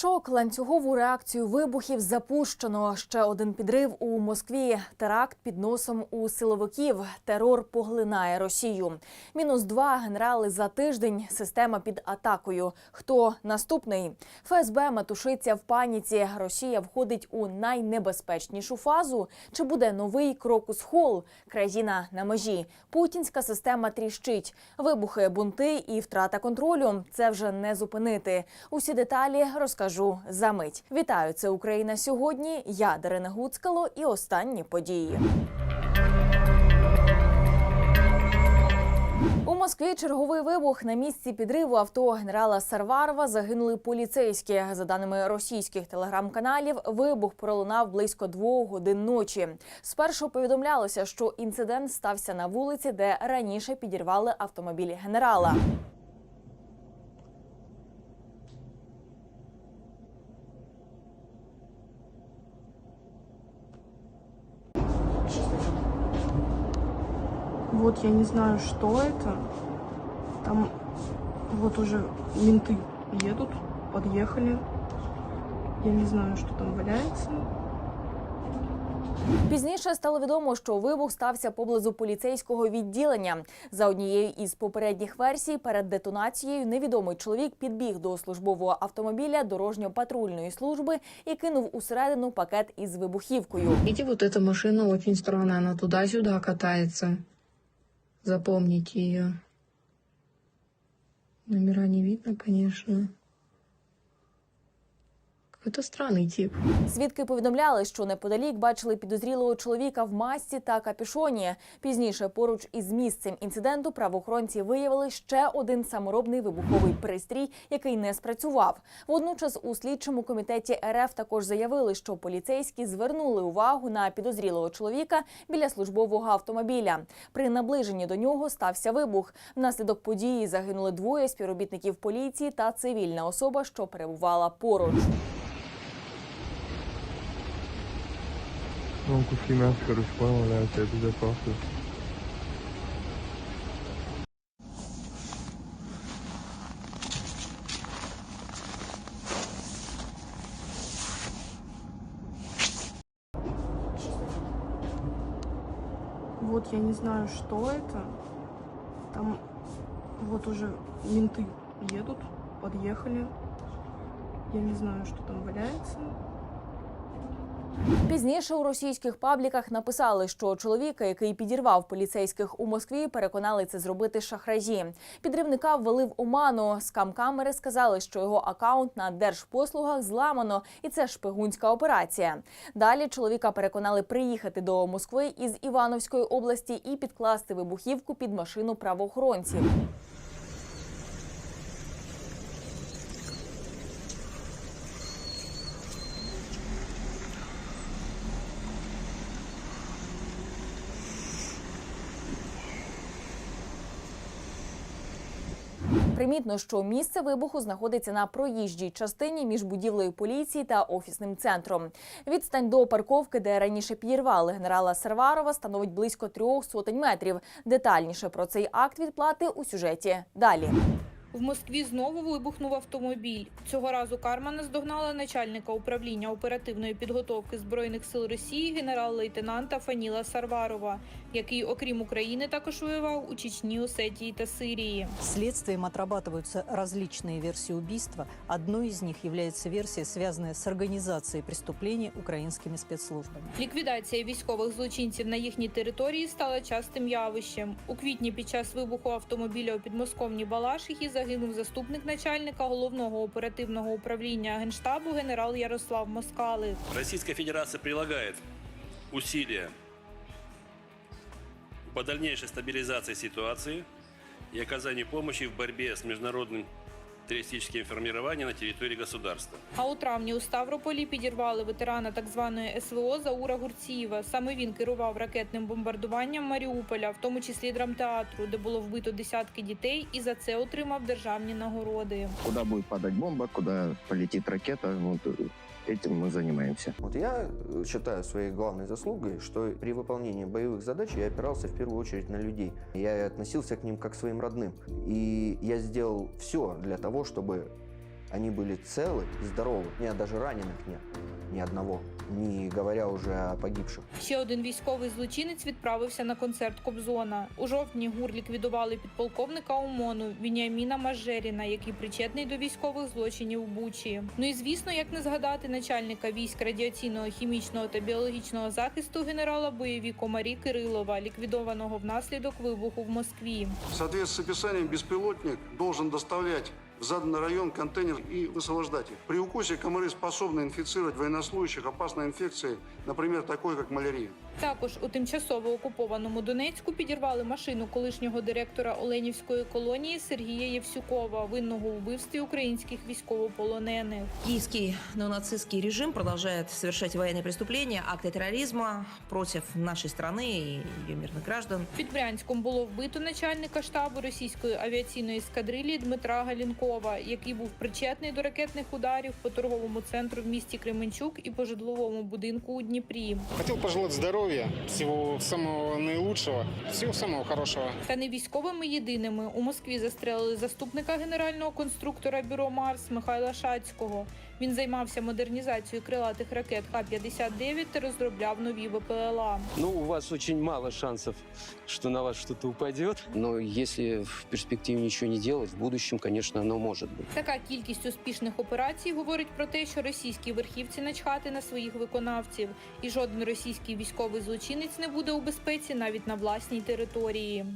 Шок, ланцюгову реакцію вибухів запущено. Ще один підрив у Москві. Теракт під носом у силовиків. Терор поглинає Росію. Мінус два генерали за тиждень. Система під атакою. Хто наступний? ФСБ метушиться в паніці. Росія входить у найнебезпечнішу фазу. Чи буде новий крокус хол? Країна на межі. Путінська система тріщить. Вибухи, бунти і втрата контролю. Це вже не зупинити. Усі деталі розкажу за мить. Вітаю, це Україна сьогодні. Я Дарина Гуцкало і останні події. У Москві черговий вибух на місці підриву авто генерала Сарварова загинули поліцейські. За даними російських телеграм-каналів, вибух пролунав близько двох годин ночі. Спершу повідомлялося, що інцидент стався на вулиці, де раніше підірвали автомобіль генерала. Вот я не знаю, что это. Там вот уже менты едут, подъехали. Я не знаю, что там валяется. Пізніше стало відомо, що вибух стався поблизу поліцейського відділення. За однією із попередніх версій, перед детонацією невідомий чоловік підбіг до службового автомобіля дорожньо-патрульної служби і кинув усередину пакет із вибухівкою. Видите, вот эта машина очень странная, она туда-сюда катается. Запомните ее. Номера не видно, конечно. Какой-то странный тип. Свідки повідомляли, що неподалік бачили підозрілого чоловіка в масці та капюшоні. Пізніше, поруч із місцем інциденту, правоохоронці виявили ще один саморобний вибуховий пристрій, який не спрацював. Водночас у слідчому комітеті РФ також заявили, що поліцейські звернули увагу на підозрілого чоловіка біля службового автомобіля. При наближенні до нього стався вибух. Внаслідок події загинули двоє співробітників поліції та цивільна особа, що перебувала поруч. Куски мяса, короче, понял, валяются, это запасы. Вот я не знаю, что это. Там вот уже менты едут, подъехали. Я не знаю, что там валяется. Пізніше у російських пабліках написали, що чоловіка, який підірвав поліцейських у Москві, переконали це зробити шахраї. Підривника ввели в оману. Скам-камери сказали, що його акаунт на держпослугах зламано, і це шпигунська операція. Далі чоловіка переконали приїхати до Москви із Івановської області і підкласти вибухівку під машину правоохоронців. Примітно, що місце вибуху знаходиться на проїжджій частині між будівлею поліції та офісним центром. Відстань до парковки, де раніше підірвали генерала Серварова, становить близько трьох сотень метрів. Детальніше про цей акт відплати у сюжеті далі. В Москві знову вибухнув автомобіль. Цього разу карма наздогнала начальника управління оперативної підготовки збройних сил Росії генерал-лейтенанта Фаніла Сарварова, який, окрім України, також воював у Чечні, Осетії та Сирії. Следствием отрабатываются различные версии убийства. Одной из них является версия, связанная с организацией преступлений украинскими спецслужбами. Ліквідація військових злочинців на їхній території стала частим явищем. У квітні під час вибуху автомобіля у підмосковній Балашихі загинув заступник начальника головного оперативного управління генштабу генерал Ярослав Москалик. Російська Федерація прилагає усилия по дальнейшей стабилизации ситуации и оказанию помощи в борьбе с международным террористическим формированием на территории государства. А у травні у Ставрополі підірвали ветерана так званої СВО Заура Гурцієва. Саме він керував ракетним бомбардуванням Маріуполя, в тому числі драмтеатру, де було вбито десятки дітей, і за це отримав державні нагороди. куда буде падать бомба, куди полетить ракета. Вот. Этим мы занимаемся. Вот я э, считаю своей главной заслугой, что при выполнении боевых задач я опирался в первую очередь на людей. Я относился к ним как к своим родным. И я сделал все для того, чтобы они были целы и здоровы. У меня даже раненых нет, ни одного, не говоря уже о погибших. Ще один військовий злочинець відправився на концерт Кобзона. У жовтні ГУР ліквідували підполковника ОМОНу Вініаміна Мажеріна, який причетний до військових злочинів у Бучі. Ну і звісно, як не згадати начальника військ радіаційного, хімічного та біологічного захисту генерала бойові комарі Кирилова, ліквідованого внаслідок вибуху в Москві. В соответствии с описанием, беспилотник должен доставлять в заданный район контейнер и высвобождать их. При укусе комары способны инфицировать военнослужащих опасной инфекцией, например, такой, как малярия. Також у тимчасово окупованому Донецьку підірвали машину колишнього директора Оленівської колонії Сергія Євсюкова, винного у вбивстві українських військовополонених. Киевский неонацистский режим продолжает совершать военные преступления, акты терроризма против нашей страны и ее мирных граждан. Під Брянськом було вбито начальника штабу російської авіаційної ескадрилії Дмитра Галінкова, який був причетний до ракетних ударів по торговому центру в місті Кременчук і по житловому будинку у Дніпрі. Хотел пожелать здоровья, всего самого наилучшего, всего самого хорошего. Та не військовими єдиними у Москві застрелили заступника генерального конструктора бюро Марс Михайла Шацького. Він займався модернізацією крилатих ракет Х-59 та розробляв нові ВПЛА. Ну, у вас очень мало шансов, что на вас что-то упадет. Но если в перспективе ничего не делать, в будущем, конечно, оно может быть. Така кількість успішних операцій говорить про те, що російські верхівці начхати на своїх виконавців, і жоден російський військовий злочинець не буде у безпеці навіть на власній території.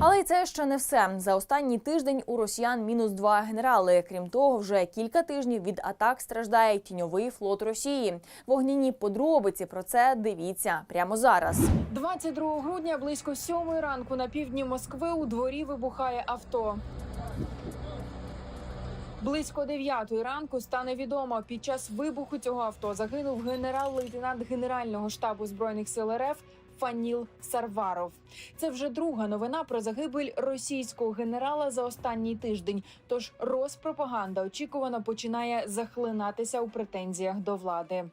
Але це ще не все. За останній тиждень у росіян мінус два генерали. Крім того, вже кілька тижнів від атак страждає тіньовий флот Росії. Вогняні подробиці про це дивіться прямо зараз. 22 грудня близько сьомої ранку на півдні Москви у дворі вибухає авто. Близько дев'ятої ранку стане відомо, під час вибуху цього авто загинув генерал-лейтенант Генерального штабу збройних сил РФ Фаніл Сарваров. Це вже друга новина про загибель російського генерала за останній тиждень. Тож розпропаганда очікувано починає захлинатися у претензіях до влади.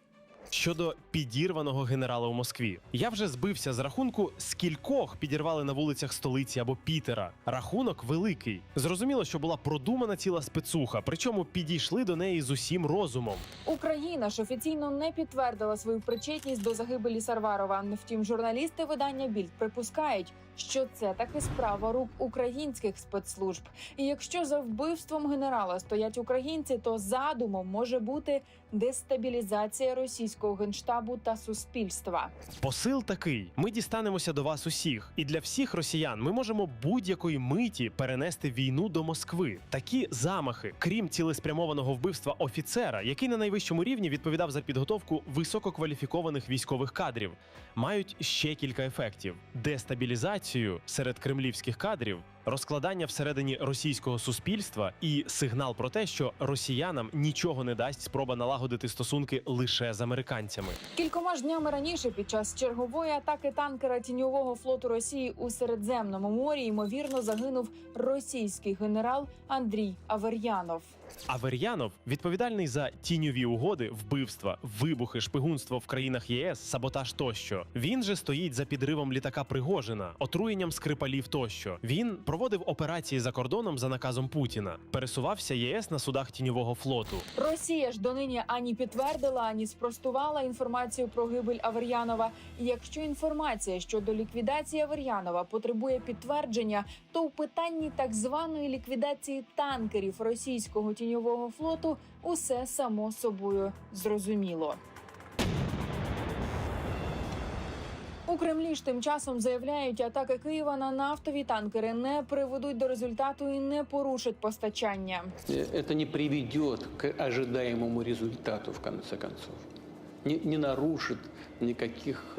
Щодо підірваного генерала у Москві, я вже збився з рахунку, скількох підірвали на вулицях столиці або Пітера. Рахунок великий. Зрозуміло, що була продумана ціла спецуха, причому підійшли до неї з усім розумом. Україна ж офіційно не підтвердила свою причетність до загибелі Сарварова. Втім, журналісти видання Більд припускають, що це таки справа рук українських спецслужб. І якщо за вбивством генерала стоять українці, то задумом може бути дестабілізація російського генштабу та суспільства. Посил такий: ми дістанемося до вас усіх, і для всіх росіян ми можемо будь-якої миті перенести війну до Москви. Такі замахи, крім цілеспрямованого вбивства офіцера, який на найвищому рівні відповідав за підготовку висококваліфікованих військових кадрів, мають ще кілька ефектів: дестабілізацію серед кремлівських кадрів. Розкладання всередині російського суспільства і сигнал про те, що росіянам нічого не дасть спроба налагодити стосунки лише з американцями. Кількома ж днями раніше, під час чергової атаки танкера тіньового флоту Росії у Середземному морі, ймовірно, загинув російський генерал Андрій Авер'янов. Авер'янов відповідальний за тіньові угоди, вбивства, вибухи, шпигунство в країнах ЄС, саботаж тощо. Він же стоїть за підривом літака Пригожина, отруєнням скрипалів тощо. Він проводив операції за кордоном за наказом Путіна, пересувався ЄС на судах тіньового флоту. Росія ж донині ані підтвердила, ані спростувала інформацію про гибель Авер'янова. І якщо інформація щодо ліквідації Авер'янова потребує підтвердження, то у питанні так званої ліквідації танкерів російського тіньового флоту усе само собою зрозуміло. У Кремлі ж тим часом заявляють, атаки Києва на нафтові танкери не приведуть до результату і не порушать постачання. Это не приведет к ожидаемому результату, в конце концов. Не, не нарушит никаких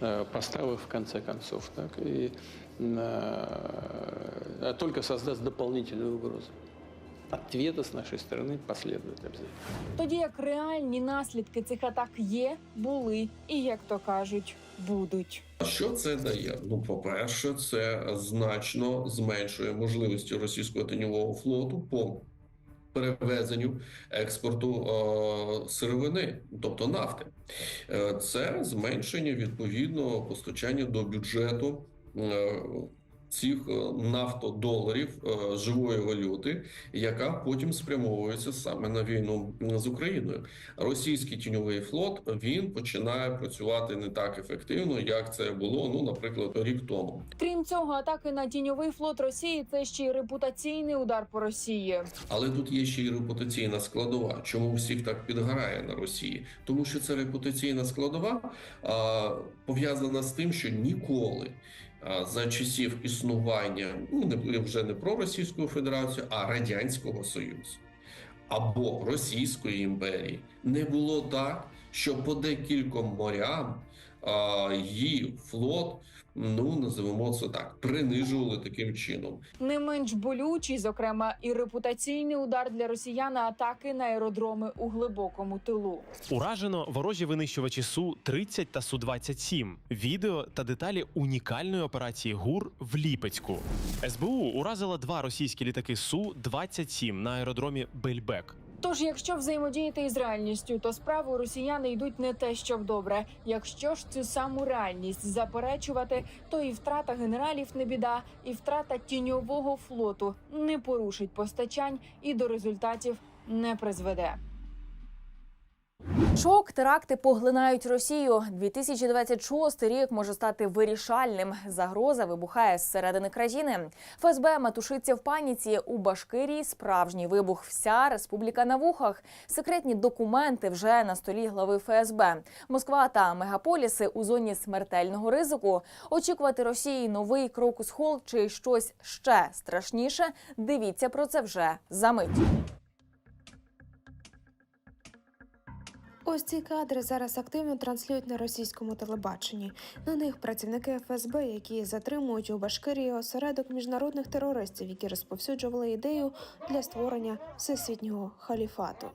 э, поставок, в конце концов. Так, и, э, а только создаст дополнительную угрозу. Ответа с нашей стороны последует обязательно. Тоді як реальні наслідки цих атак є, були і, як то кажуть, будуть. Що це дає? Ну, по-перше, це значно зменшує можливості російського тіньового флоту по перевезенню експорту е, сировини, тобто нафти. Е, Це зменшення відповідно постачання до бюджету е, цих е, нафтодоларів е, живої валюти, яка потім спрямовується саме на війну з Україною. Російський тіньовий флот він починає працювати не так ефективно, як це було, ну, наприклад, рік тому. Крім цього, атаки на тіньовий флот Росії це ще й репутаційний удар по Росії. Але тут є ще й репутаційна складова. Чому всіх так підгорає на Росії? Тому що ця репутаційна складова а, пов'язана з тим, що ніколи за часів існування ну вже не про Російську Федерацію, а Радянського Союзу або Російської імперії. Не було так, що по декільком морям її флот, ну називемо це так, принижували таким чином. Не менш болючий, зокрема, і репутаційний удар для росіян атаки на аеродроми у глибокому тилу. Уражено ворожі винищувачі Су 30 та Су 27 Відео та деталі унікальної операції ГУР в Ліпецьку. СБУ уразила два російські літаки Су 27 на аеродромі Бельбек. Тож, якщо взаємодіяти із реальністю, то справи росіяни йдуть не те, що добре. Якщо ж цю саму реальність заперечувати, то і втрата генералів не біда, і втрата тіньового флоту не порушить постачань і до результатів не призведе. Шок, теракти поглинають Росію. 2026 рік може стати вирішальним. Загроза вибухає зсередини країни. ФСБ метушиться в паніці. У Башкирії справжній вибух. Вся республіка на вухах. Секретні документи вже на столі глави ФСБ. Москва та мегаполіси у зоні смертельного ризику. Очікувати Росії новий крок у схол чи щось ще страшніше. Дивіться про це вже за мить. Ось ці кадри зараз активно транслюють на російському телебаченні. На них працівники ФСБ, які затримують у Башкирії осередок міжнародних терористів, які розповсюджували ідею для створення всесвітнього халіфату.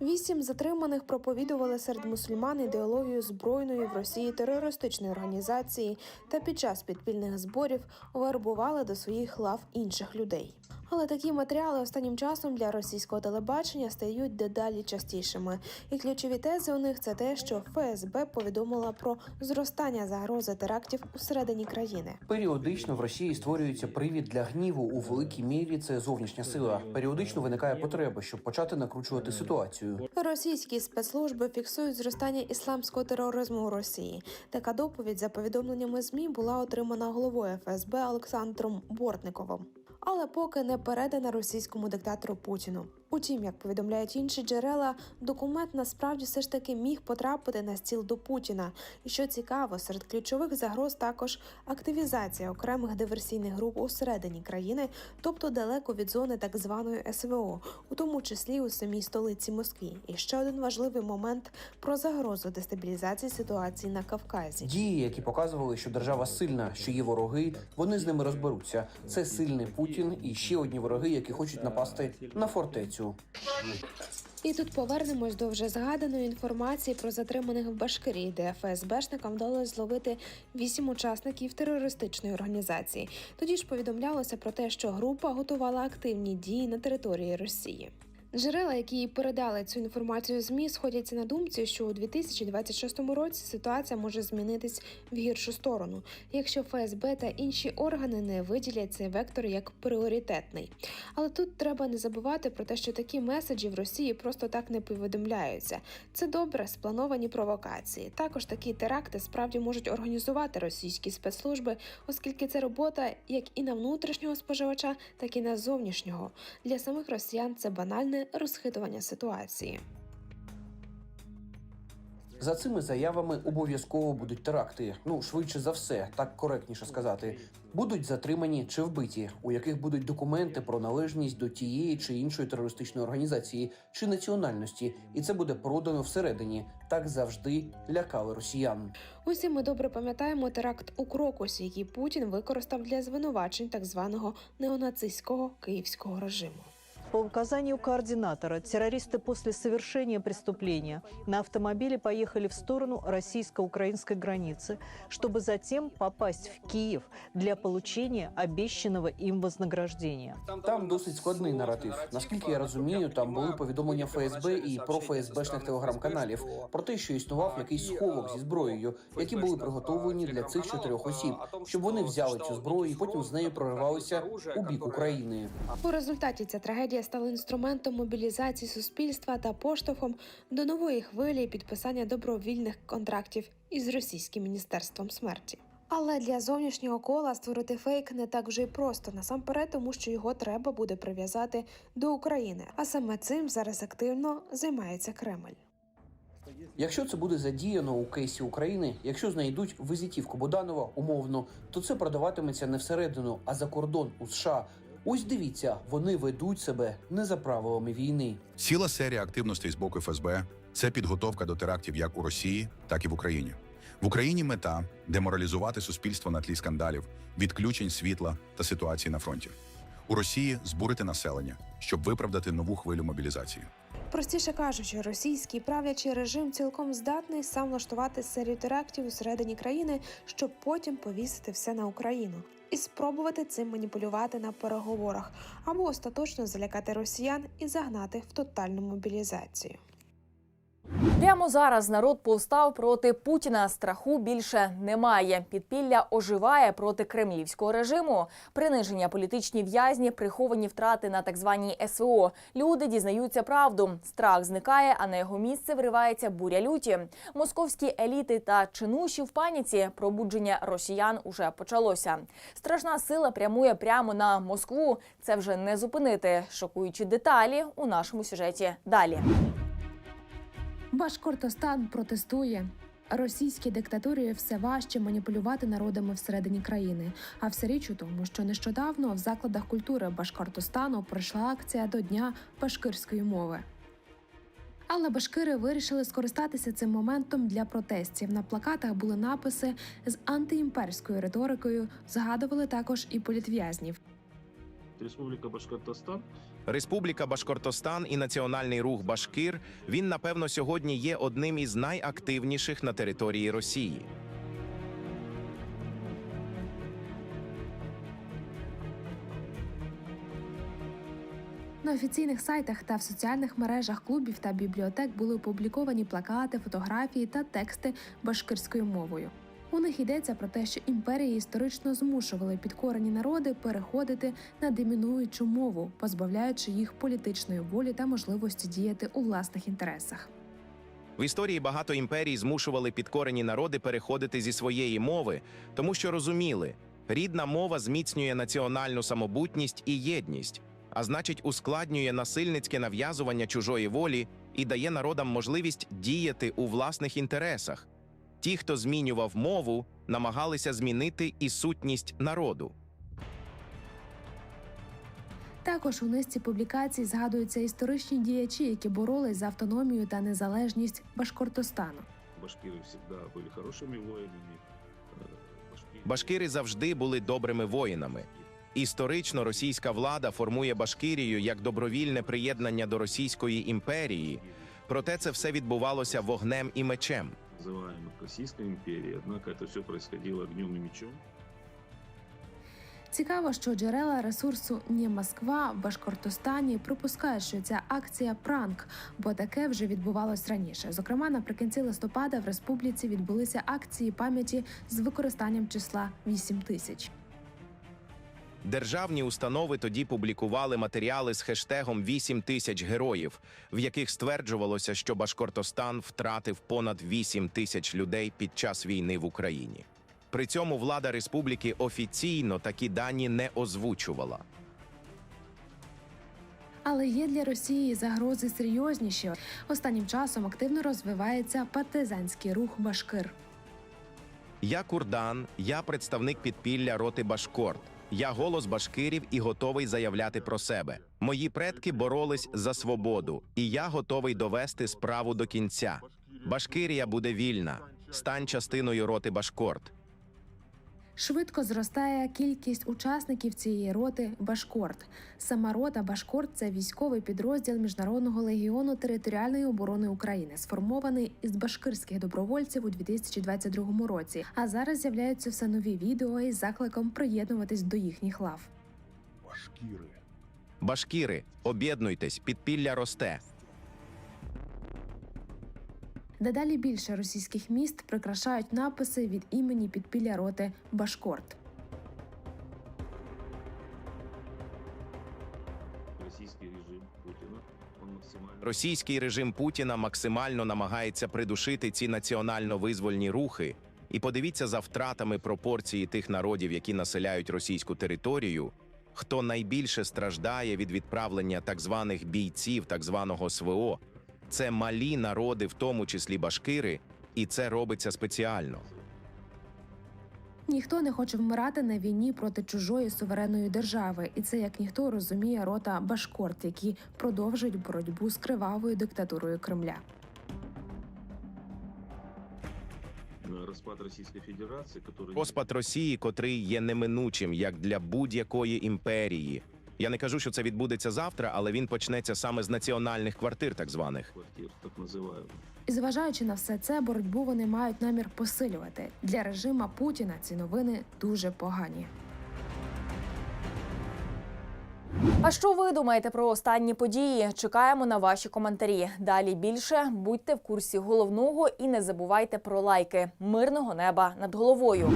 Вісім затриманих проповідували серед мусульман ідеологію збройної в Росії терористичної організації та під час підпільних зборів вербували до своїх лав інших людей. Але такі матеріали останнім часом для російського телебачення стають дедалі частішими. І ключові тези у них це те, що ФСБ повідомила про зростання загрози терактів усередині країни. Періодично в Росії створюється привід для гніву у великій мірі. Це зовнішня сила. Періодично виникає потреба, щоб почати накручувати ситуацію. Російські спецслужби фіксують зростання ісламського тероризму у Росії. Така доповідь за повідомленнями змі була отримана головою ФСБ Олександром Бортниковим. Але поки не передана російському диктатору Путіну. Утім, як повідомляють інші джерела, документ насправді все ж таки міг потрапити на стіл до Путіна. І що цікаво, серед ключових загроз також активізація окремих диверсійних груп усередині країни, тобто далеко від зони так званої СВО, у тому числі у самій столиці Москві. І ще один важливий момент про загрозу дестабілізації ситуації на Кавказі. Дії, які показували, що держава сильна, що є вороги, вони з ними розберуться. Це сильний Путін і ще одні вороги, які хочуть напасти на фортецю. І тут повернемось до вже згаданої інформації про затриманих в Башкирії, де ФСБшникам вдалося зловити вісім учасників терористичної організації. Тоді ж повідомлялося про те, що група готувала активні дії на території Росії. Джерела, які передали цю інформацію змі, сходяться на думці, що у 2026 році ситуація може змінитись в гіршу сторону, якщо ФСБ та інші органи не виділять цей вектор як пріоритетний. Але тут треба не забувати про те, що такі меседжі в Росії просто так не повідомляються. Це добре сплановані провокації. Також такі теракти справді можуть організувати російські спецслужби, оскільки це робота як і на внутрішнього споживача, так і на зовнішнього. Для самих росіян це банальне розхитування ситуації. За цими заявами обов'язково будуть теракти. Ну швидше за все, так коректніше сказати. Будуть затримані чи вбиті, у яких будуть документи про належність до тієї чи іншої терористичної організації чи національності, і це буде продано всередині. Так завжди лякали росіян. Усі ми добре пам'ятаємо теракт у Крокусі, який Путін використав для звинувачень так званого неонацистського київського режиму. По указанию координатора террористы после совершения преступления на автомобиле поехали в сторону российско-украинской границы, чтобы затем попасть в Киев для получения обещанного им вознаграждения. Там досить складний наратив. Наскільки я розумію, там були повідомлення ФСБ і про ФСБшних телеграм-каналів про те, що існував якийсь сховок зі зброєю, які були приготовлені для цих чотирьох осіб, щоб вони взяли цю зброю і потім з нею проривалися у бік України. У результаті ця трагедія стала інструментом мобілізації суспільства та поштовхом до нової хвилі підписання добровільних контрактів із російським міністерством смерті. Але для зовнішнього кола створити фейк не так вже й просто насамперед, тому що його треба буде прив'язати до України. А саме цим зараз активно займається Кремль. Якщо це буде задіяно у кейсі України, якщо знайдуть визитівку Буданова умовно, то це продаватиметься не всередину, а за кордон у США. Ось дивіться, вони ведуть себе не за правилами війни. Ціла серія активностей з боку ФСБ це підготовка до терактів як у Росії, так і в Україні. В Україні мета деморалізувати суспільство на тлі скандалів, відключень світла та ситуації на фронті. У Росії збурити населення, щоб виправдати нову хвилю мобілізації. Простіше кажучи, російський правлячий режим цілком здатний сам влаштувати серію терактів усередині країни, щоб потім повісити все на Україну і спробувати цим маніпулювати на переговорах або остаточно залякати росіян і загнати в тотальну мобілізацію. Прямо зараз народ повстав проти Путіна. Страху більше немає. Підпілля оживає проти кремлівського режиму. Приниження політичні в'язні, приховані втрати на так званій СВО. Люди дізнаються правду. Страх зникає, а на його місце вривається буря люті. Московські еліти та чинуші в паніці. Пробудження росіян уже почалося. Страшна сила прямує прямо на Москву. Це вже не зупинити. Шокуючі деталі у нашому сюжеті далі. Башкортостан протестує. Російській диктатурі все важче маніпулювати народами всередині країни. А все річ у тому, що нещодавно в закладах культури Башкортостану пройшла акція до Дня башкирської мови. Але башкири вирішили скористатися цим моментом для протестів. На плакатах були написи з антиімперською риторикою. Згадували також і політв'язнів. Республіка Башкортостан Республіка Башкортостан і національний рух Башкир він напевно сьогодні є одним із найактивніших на території Росії. На офіційних сайтах та в соціальних мережах клубів та бібліотек були опубліковані плакати, фотографії та тексти башкирською мовою. У них йдеться про те, що імперії історично змушували підкорені народи переходити на домінуючу мову, позбавляючи їх політичної волі та можливості діяти у власних інтересах. В історії багато імперій змушували підкорені народи переходити зі своєї мови, тому що розуміли, рідна мова зміцнює національну самобутність і єдність, а значить, ускладнює насильницьке нав'язування чужої волі і дає народам можливість діяти у власних інтересах. Ті, хто змінював мову, намагалися змінити і сутність народу. Також у низці публікацій згадуються історичні діячі, які боролись за автономію та незалежність Башкортостану. башкиры всегда были хорошими воинами. Э, башкиры- Башкири завжди були добрими воїнами. Історично російська влада формує Башкирію як добровільне приєднання до Російської імперії. Проте це все відбувалося вогнем і мечем. называемых Российской империей, однако это все происходило огнем и мечом. Цікаво, що джерела ресурсу «Ні Москва» в Башкортостані припускають, що ця акція пранк, бо таке вже відбувалось раніше. Зокрема, наприкінці листопада в республіці відбулися акції пам'яті з використанням числа 8 тисяч. Державні установи тоді публікували матеріали з хештегом «8 тисяч героїв, в яких стверджувалося, що Башкортостан втратив понад 8 тисяч людей під час війни в Україні. При цьому влада республіки офіційно такі дані не озвучувала. Але є для Росії загрози серйозніші. Останнім часом активно розвивається партизанський рух Башкир. Я Курдан, я представник підпілля роти Башкорт. Я голос башкирів і готовий заявляти про себе. Мої предки боролись за свободу, і я готовий довести справу до кінця. Башкирія буде вільна. Стань частиною роти Башкорт. Швидко зростає кількість учасників цієї роти Башкорт. Сама рота Башкорт це військовий підрозділ Міжнародного легіону територіальної оборони України, сформований із башкирських добровольців у 2022 році. А зараз з'являються все нові відео із закликом приєднуватись до їхніх лав. Башкіри. Башкіри, об'єднуйтесь, підпілля росте. Дедалі більше російських міст прикрашають написи від імені підпілля роти Башкорт. Российский режим Путина, он максимально... Російський режим Путіна максимально намагається придушити ці національно-визвольні рухи. І подивіться за втратами пропорції тих народів, які населяють російську територію, хто найбільше страждає від відправлення так званих бійців, так званого СВО. Це малі народи, в тому числі башкири, і це робиться спеціально. Ніхто не хоче вмирати на війні проти чужої суверенної держави, і це як ніхто розуміє рота Башкорт, які продовжують боротьбу з кривавою диктатурою Кремля. Распад Российской Федерации, который... Розпад Росії, котрий є неминучим як для будь-якої імперії. Я не кажу, що це відбудеться завтра, але він почнеться саме з національних квартир, так званих. квартир, так называемых. І зважаючи на все це, боротьбу вони мають намір посилювати. Для режима Путіна ці новини дуже погані. А що ви думаєте про останні події? Чекаємо на ваші коментарі. Далі більше будьте в курсі головного і не забувайте про лайки. Мирного неба над головою.